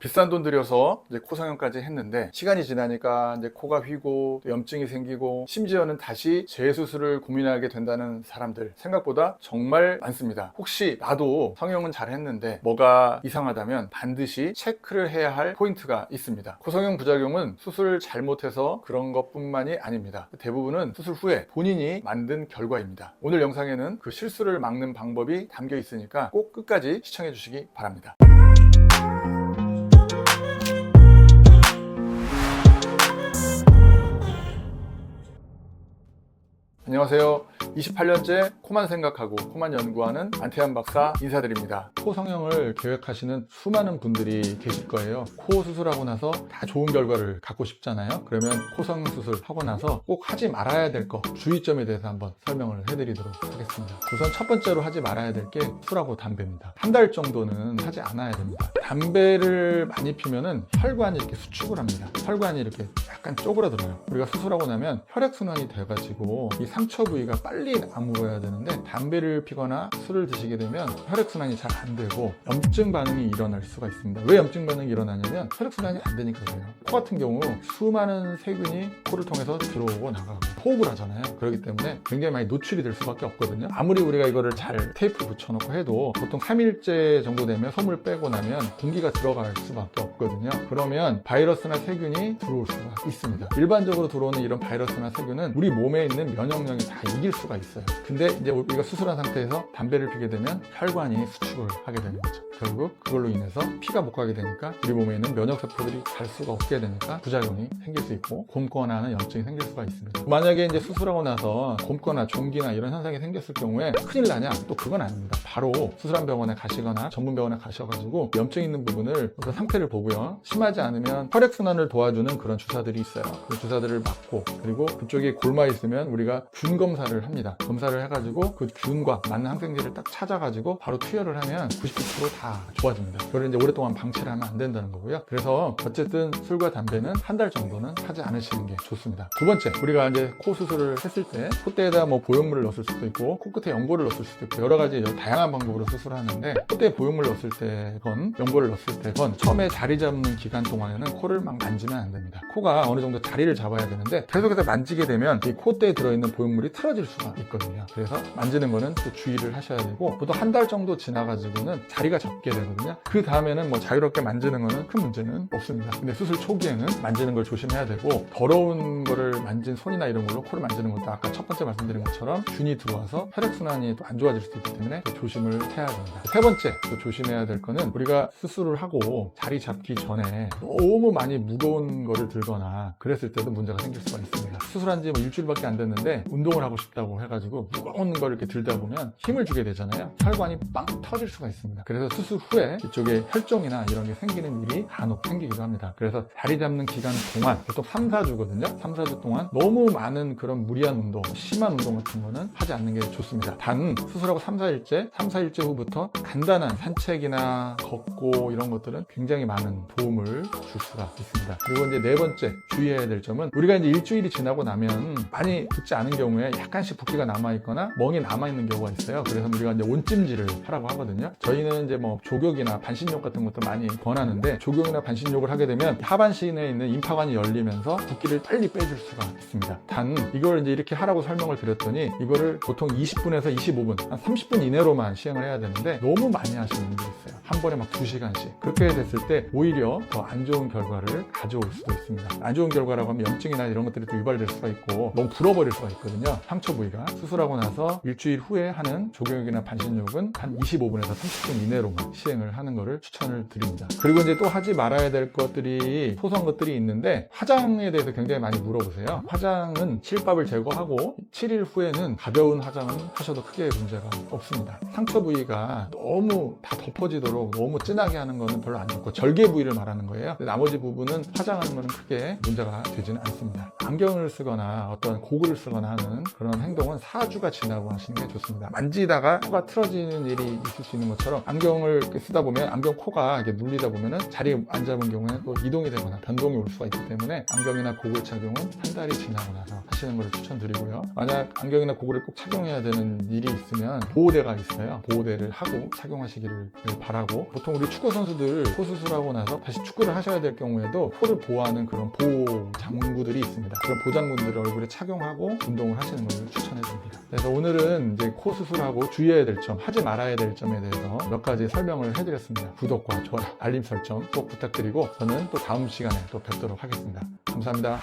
비싼 돈 들여서 이제 코 성형까지 했는데 시간이 지나니까 이제 코가 휘고 또 염증이 생기고 심지어는 다시 재수술을 고민하게 된다는 사람들 생각보다 정말 많습니다. 혹시 나도 성형은 잘 했는데 뭐가 이상하다면 반드시 체크를 해야 할 포인트가 있습니다. 코 성형 부작용은 수술을 잘못해서 그런 것뿐만이 아닙니다. 대부분은 수술 후에 본인이 만든 결과입니다. 오늘 영상에는 그 실수를 막는 방법이 담겨 있으니까 꼭 끝까지 시청해 주시기 바랍니다. 안녕하세요. 28년째 코만 생각하고 코만 연구하는 안태한 박사 인사드립니다. 코 성형을 계획하시는 수많은 분들이 계실 거예요. 코 수술하고 나서 다 좋은 결과를 갖고 싶잖아요. 그러면 코 성형 수술 하고 나서 꼭 하지 말아야 될 거, 주의점에 대해서 한번 설명을 해드리도록 하겠습니다. 우선 첫 번째로 하지 말아야 될 게 술하고 담배입니다. 한 달 정도는 하지 않아야 됩니다. 담배를 많이 피면은 혈관이 이렇게 수축을 합니다. 혈관이 이렇게 약간 쪼그라들어요. 우리가 수술하고 나면 혈액순환이 돼가지고 이 상처 부위가 빨리 아물어야 되는데 담배를 피거나 술을 드시게 되면 혈액순환이 잘 안 되고 염증 반응이 일어날 수가 있습니다. 왜 염증 반응이 일어나냐면 혈액순환이 안 되니까 그래요. 코 같은 경우 수많은 세균이 코를 통해서 들어오고 나가고 호흡을 하잖아요. 그렇기 때문에 굉장히 많이 노출이 될 수밖에 없거든요. 아무리 우리가 이거를 잘 테이프 붙여놓고 해도 보통 3일째 정도 되면 솜을 빼고 나면 공기가 들어갈 수밖에 없거든요. 그러면 바이러스나 세균이 들어올 수가 있습니다. 일반적으로 들어오는 이런 바이러스나 세균은 우리 몸에 있는 면역력이 다 이길 수가 있어요. 근데 이제 우리가 수술한 상태에서 담배를 피게 되면 혈관이 수축을 하게 되는 거죠. 결국 그걸로 인해서 피가 못 가게 되니까 우리 몸에 있는 면역 세포들이 갈 수가 없게 되니까 부작용이 생길 수 있고 곰거나 하는 염증이 생길 수가 있습니다. 만약에 이제 수술하고 나서 곰거나 종기나 이런 현상이 생겼을 경우에 큰일 나냐? 또 그건 아닙니다. 바로 수술한 병원에 가시거나 전문 병원에 가셔가지고 염증 있는 부분을 그 상태를 보고요. 심하지 않으면 혈액 순환을 도와주는 그런 주사들이 있어요. 그 주사들을 맞고 그리고 그쪽에 골마 있으면 우리가 균 검사를 합니다. 검사를 해가지고 그 균과 맞는 항생제를 딱 찾아가지고 바로 투여를 하면 99%다 좋아집니다. 그걸 이제 오랫동안 방치를 하면 안 된다는 거고요. 그래서 어쨌든 술과 담배는 한 달 정도는 하지 않으시는 게 좋습니다. 두 번째, 우리가 이제 코 수술을 했을 때 콧대에다 뭐 보형물을 넣었을 수도 있고 코끝에 연고를 넣었을 수도 있고 여러 가지 다양한 방법으로 수술하는데 콧대에 보형물 넣었을 때건 연고를 넣었을 때건 처음에 자리 잡는 기간 동안에는 코를 막 만지면 안 됩니다. 코가 어느 정도 자리를 잡아야 되는데 계속해서 만지게 되면 이 콧대에 들어있는 보형물이 틀어질 수가 있거든요. 그래서 만지는 거는 또 주의를 하셔야 되고 보통 한 달 정도 지나가지고는 자리가 잡게 되거든요. 그 다음에는 뭐 자유롭게 만지는 거는 큰 문제는 없습니다. 근데 수술 초기에는 만지는 걸 조심해야 되고 더러운 거를 만진 손이나 이런 걸로 코를 만지는 것도 아까 첫 번째 말씀드린 것처럼 균이 들어와서 혈액순환이 또 안 좋아질 수 있기 때문에 또 조심을 해야 됩니다. 세 번째 또 조심해야 될 거는 우리가 수술을 하고 자리 잡기 전에 너무 많이 무거운 거를 들거나 그랬을 때도 문제가 생길 수가 있습니다. 수술한 지 뭐 일주일밖에 안 됐는데 운동을 하고 싶다고 해가지고 무거운 걸 이렇게 들다 보면 힘을 주게 되잖아요. 혈관이 빵 터질 수가 있습니다. 그래서 수술 후에 이쪽에 혈종이나 이런 게 생기는 일이 간혹 생기기도 합니다. 그래서 자리 잡는 기간 동안 보통 3, 4주거든요. 3, 4주 동안 너무 많은 그런 무리한 운동, 심한 운동 같은 거는 하지 않는 게 좋습니다. 단 수술하고 3, 4일째, 3, 4일째 후부터 간단한 산책이나 걷고 이런 것들은 굉장히 많은 도움을 줄 수가 있습니다. 그리고 이제 네 번째 주의해야 될 점은 우리가 이제 일주일이 지나고 나면 많이 붓지 않은 경우에 약간씩 붓기가 남아있거나 멍이 남아있는 경우가 있어요. 그래서 우리가 이제 온찜질을 하라고 하거든요. 저희는 이제 뭐 조격이나 반신욕 같은 것도 많이 권하는데 조격이나 반신욕을 하게 되면 하반신에 있는 임파관이 열리면서 붓기를 빨리 빼줄 수가 있습니다. 단 이걸 이제 이렇게 하라고 설명을 드렸더니 이거를 보통 20분에서 25분, 한 30분 이내로만 시행을 해야 되는데 너무 많이 하시는 분들이 있어요. 한 번에 막 2시간씩. 그렇게 됐을 때 오히려 더 안 좋은 결과를 가져올 수도 있습니다. 안 좋은 결과라고 하면 염증이나 이런 것들이 또 유발될 수가 있고 너무 불어버릴 수가 있거든요. 상처 부위가. 수술하고 나서 일주일 후에 하는 조격이나 반신욕은 한 25분에서 30분 이내로만 시행을 하는 것을 추천을 드립니다. 그리고 이제 또 하지 말아야 될 것들이 소소한 것들이 있는데 화장에 대해서 굉장히 많이 물어보세요. 화장은 실밥을 제거하고 7일 후에는 가벼운 화장은 하셔도 크게 문제가 없습니다. 상처 부위가 너무 다 덮어지도록 너무 진하게 하는 거는 별로 안 좋고 절개 부위를 말하는 거예요. 나머지 부분은 화장하는 거는 크게 문제가 되지는 않습니다. 안경을 쓰거나 어떤 고글을 쓰거나 하는 그런 행동은 경우는 4주가 지나고 하시는 게 좋습니다. 만지다가 코가 틀어지는 일이 있을 수 있는 것처럼 안경을 쓰다 보면 안경 코가 이렇게 눌리다 보면은 자리에 안 잡은 경우에는 또 이동이 되거나 변동이 올 수가 있기 때문에 안경이나 고글 착용은 한 달이 지나고 나서 하시는 것을 추천드리고요. 만약 안경이나 고글을 꼭 착용해야 되는 일이 있으면 보호대가 있어요. 보호대를 하고 착용하시기를 바라고 보통 우리 축구 선수들 코 수술하고 나서 다시 축구를 하셔야 될 경우에도 코를 보호하는 그런 보호 장구들이 있습니다. 그런 보장 군들을 얼굴에 착용하고 운동을 하시는 것을 추천해 줍니다. 그래서 오늘은 이제 코 수술하고 주의해야 될 점, 하지 말아야 될 점에 대해서 몇 가지 설명을 해드렸습니다. 구독과 좋아요, 알림 설정 꼭 부탁드리고 저는 또 다음 시간에 또 뵙도록 하겠습니다. 감사합니다.